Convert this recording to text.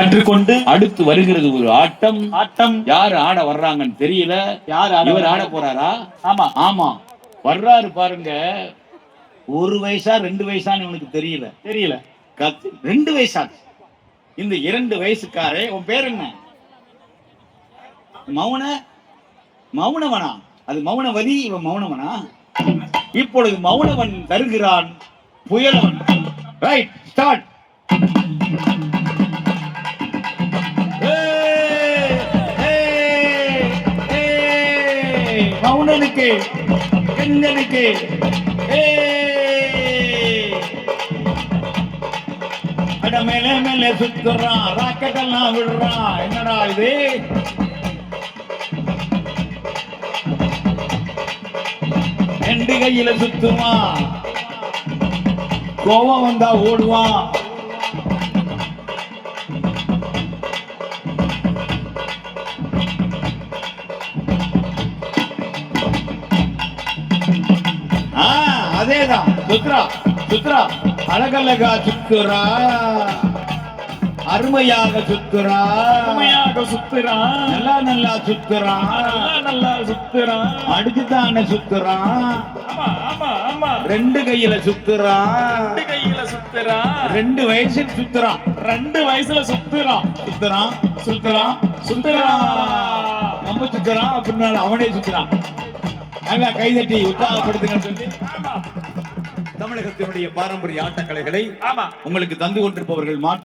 கற்றுக்கொண்டு அடுத்து வருகிறது ஒரு ஆட்டம். ஆட்டம். யார் ஆட வர்றாங்கன்னு தெரியல. யார் இவர் ஆட? போறாரா? ஆமா. ஆமா. வர்றாரு பாருங்க. ஒரு வயசா ரெண்டு வயசான்னு இவனுக்கு தெரியல. தெரியல. கத்து ரெண்டு வயசா இந்த இரண்டு வயசுக்காரே உன் பேர் என்ன? மௌன மௌனவனா? அது மௌனவதி இவன் மௌனவனா? இப்பொழுது மௌனவன் தருகிறான் புயலவன். ரைட் ஸ்டார்ட் பவுனனுக்கு கண்ணனுக்கு அட மேல மேல சுத்துறான் ராக்கெட் எல்லாம் விடுறான் என்னடா இது? ரெண்டு கையில சுத்துவான் கோவம் வந்தா ஓடுவான் சுத்ரா சுத்ரா அழகழகா சுத்துறா அருமையாக சுத்துறா அருமையாக சுத்துறான் நல்லா நல்லா சுத்துறா நல்லா நல்லா சுத்துறான் அடிச்சுதானே சுத்துறா ஆமா ஆமா ஆமா. ரெண்டு கையில சுத்துறா ரெண்டு கையில சுத்துறான் ரெண்டு வயசுல சுத்துறான் ரெண்டு வயசுல சுத்துறான் சுத்துறான் சுத்துறான் சுத்துறான் நம்ம சுத்துறான் பின்னால அவனே சுத்துறான் நல்லா கைதட்டி உற்சாகப்படுத்துங்கன்னு சொல்லி. தமிழகத்தினுடைய பாரம்பரிய ஆட்டக்கலைகளை ஆமா. உங்களுக்கு தந்து கொண்டிருப்பவர்கள் மாற்று